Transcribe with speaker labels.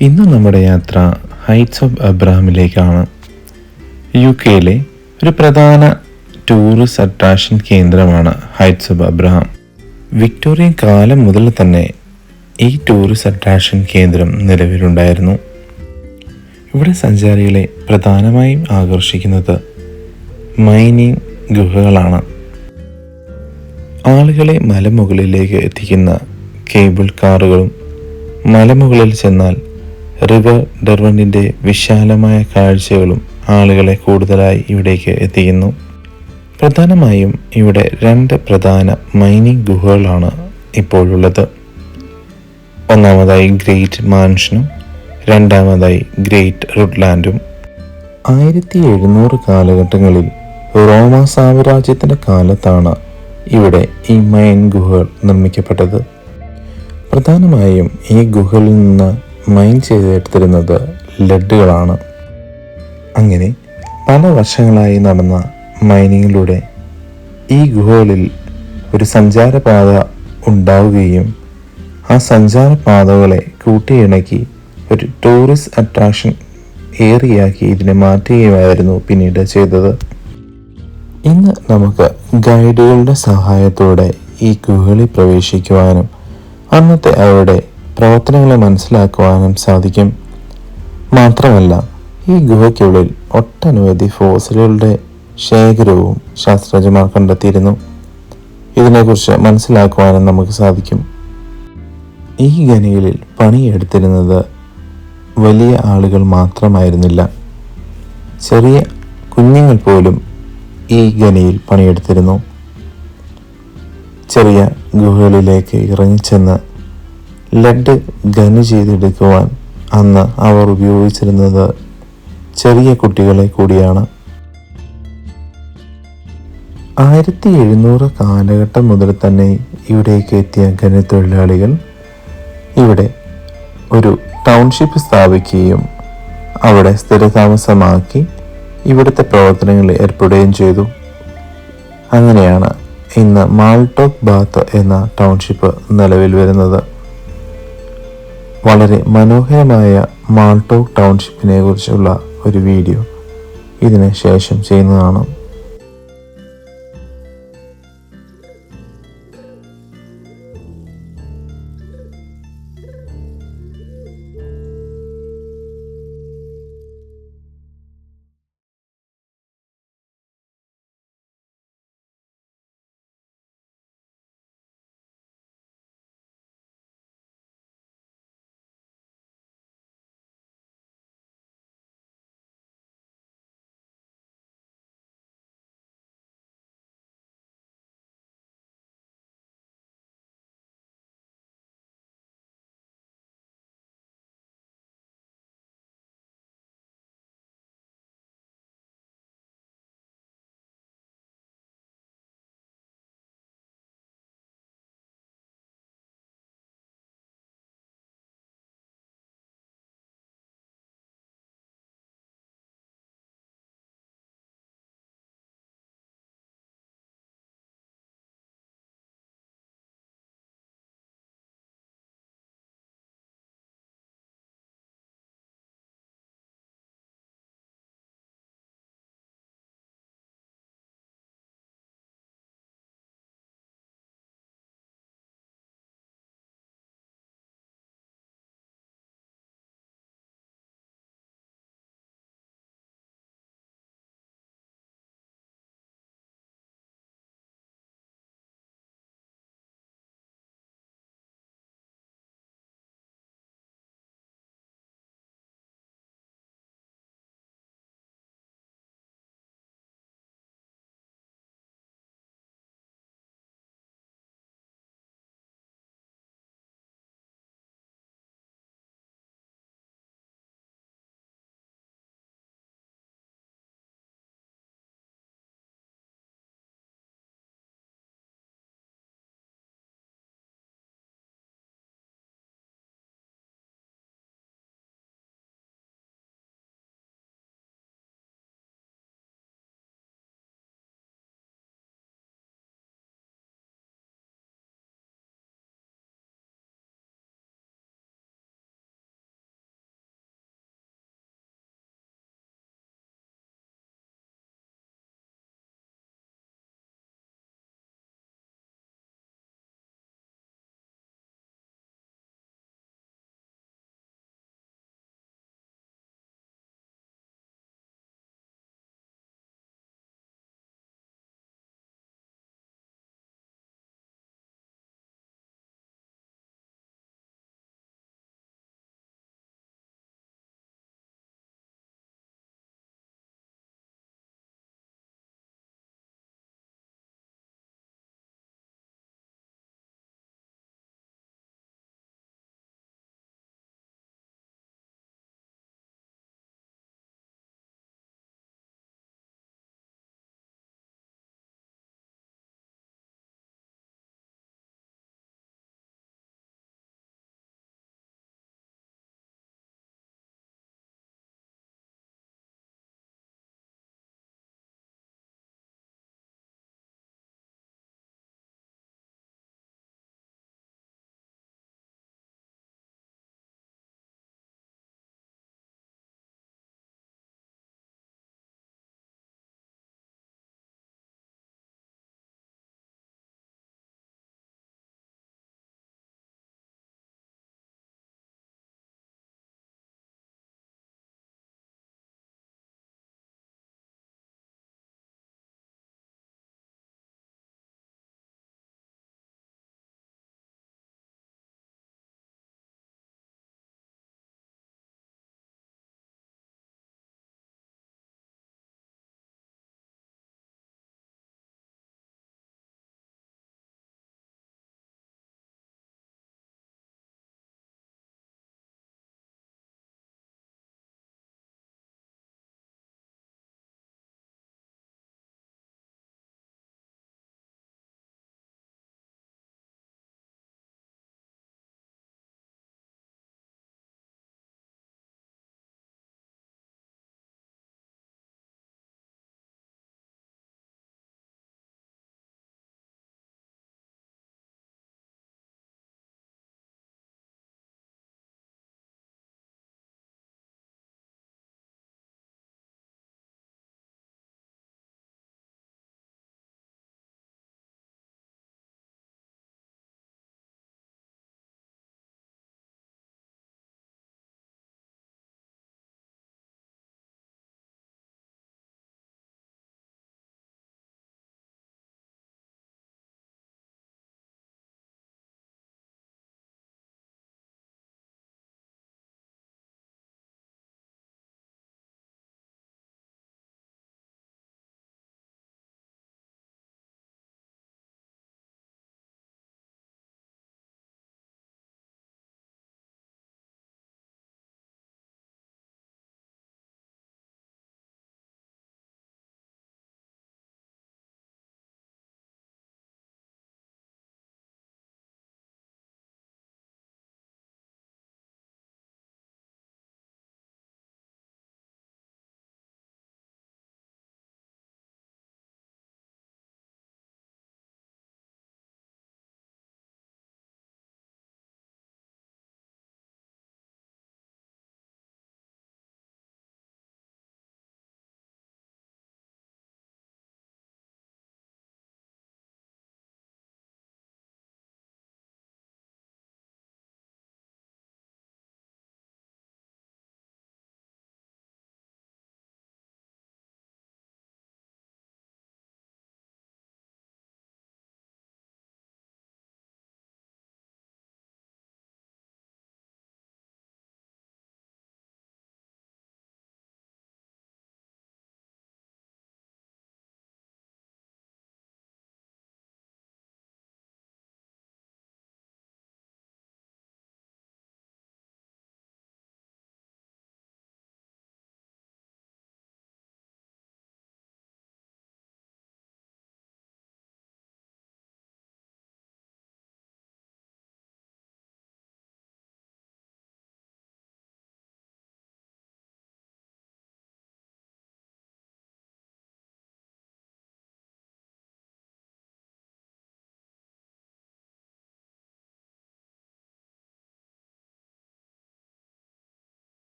Speaker 1: ഇന്ന് നമ്മുടെ യാത്ര ഹൈറ്റ്സ് ഓഫ് അബ്രഹാമിലേക്കാണ് യു കെയിലെ ഒരു പ്രധാന ടൂറിസ്റ്റ് അട്രാക്ഷൻ കേന്ദ്രമാണ് ഹൈറ്റ്സ് ഓഫ് അബ്രഹാം. വിക്ടോറിയൻ കാലം മുതൽ തന്നെ ഈ ടൂറിസ്റ്റ് അട്രാക്ഷൻ കേന്ദ്രം നിലവിലുണ്ടായിരുന്നു. ഇവിടെ സഞ്ചാരികളെ പ്രധാനമായും ആകർഷിക്കുന്നത് മൈനിങ് ഗുഹകളാണ്. ആളുകളെ മലമുകളിലേക്ക് എത്തിക്കുന്ന കേബിൾ കാറുകളും മലമുകളിൽ ചെന്നാൽ റിവർ ഡെർവണ്ടിന്റെ വിശാലമായ കാഴ്ചകളും ആളുകളെ കൂടുതലായി ഇവിടേക്ക് എത്തിക്കുന്നു. പ്രധാനമായും ഇവിടെ രണ്ട് പ്രധാന മൈനിങ് ഗുഹകളാണ് ഇപ്പോഴുള്ളത്. ഒന്നാമതായി ഗ്രേറ്റ് മാൻഷനും രണ്ടാമതായി ഗ്രേറ്റ് റുഡ്ലാൻഡും. ആയിരത്തി എഴുന്നൂറ് കാലഘട്ടങ്ങളിൽ റോമ സാമ്രാജ്യത്തിന്റെ കാലത്താണ് ഇവിടെ ഈ മൈൻ ഗുഹകൾ നിർമ്മിക്കപ്പെട്ടത്. പ്രധാനമായും ഈ ഗുഹകളിൽ നിന്ന് മൈൻ ചെയ്തെടുത്തിരുന്നത് ലഡുകളാണ്. അങ്ങനെ പല വർഷങ്ങളായി നടന്ന മൈനിങ്ങിലൂടെ ഈ ഗുഹകളിൽ ഒരു സഞ്ചാരപാത ഉണ്ടാവുകയും ആ സഞ്ചാരപാതകളെ കൂട്ടിയിണക്കി ഒരു ടൂറിസ്റ്റ് അട്രാക്ഷൻ ഏറിയാക്കി ഇതിനെ മാറ്റുകയുമായിരുന്നു പിന്നീട് ചെയ്തത്. ഇന്ന് നമുക്ക് ഗൈഡുകളുടെ സഹായത്തോടെ ഈ ഗുഹകളിൽ പ്രവേശിക്കുവാനും അന്നത്തെ അവരുടെ പ്രവർത്തനങ്ങളെ മനസ്സിലാക്കുവാനും സാധിക്കും. മാത്രമല്ല ഈ ഗുഹയ്ക്കുള്ളിൽ ഒട്ടനവധി ഫോസിലുകളുടെ ശേഖരവും ശാസ്ത്രജ്ഞന്മാർ കണ്ടെത്തിയിരുന്നു. ഇതിനെക്കുറിച്ച് മനസ്സിലാക്കുവാനും നമുക്ക് സാധിക്കും. ഈ ഖനികളിൽ പണിയെടുത്തിരുന്നത് വലിയ ആളുകൾ മാത്രമായിരുന്നില്ല. ചെറിയ കുഞ്ഞുങ്ങൾ പോലും ഈ ഖനിയിൽ പണിയെടുത്തിരുന്നു. ചെറിയ ഗുഹകളിലേക്ക് ഇറങ്ങിച്ചെന്ന് ലഡ് ഖനി ചെയ്തെടുക്കുവാൻ അന്ന് അവർ ഉപയോഗിച്ചിരുന്നത് ചെറിയ കുട്ടികളെ കൂടിയാണ്. ആയിരത്തി എഴുന്നൂറ് കാലഘട്ടം മുതൽ തന്നെ ഇവിടേക്ക് എത്തിയ ഖനത്തൊഴിലാളികൾ ഇവിടെ ഒരു ടൗൺഷിപ്പ് സ്ഥാപിക്കുകയും അവിടെ സ്ഥിരതാമസമാക്കി ഇവിടുത്തെ പ്രവർത്തനങ്ങളിൽ ഏർപ്പെടുകയും ചെയ്തു. അങ്ങനെയാണ് ഇന്ന് മാൾട്ടോക് ബാത്ത് എന്ന ടൗൺഷിപ്പ് നിലവിൽ വരുന്നത്. വളരെ മനോഹരമായ മാൾട്ടോക്ക് ടൗൺഷിപ്പിനെ കുറിച്ചുള്ള ഒരു വീഡിയോ ഇതിന് ശേഷം ചെയ്യുന്നതാണ്.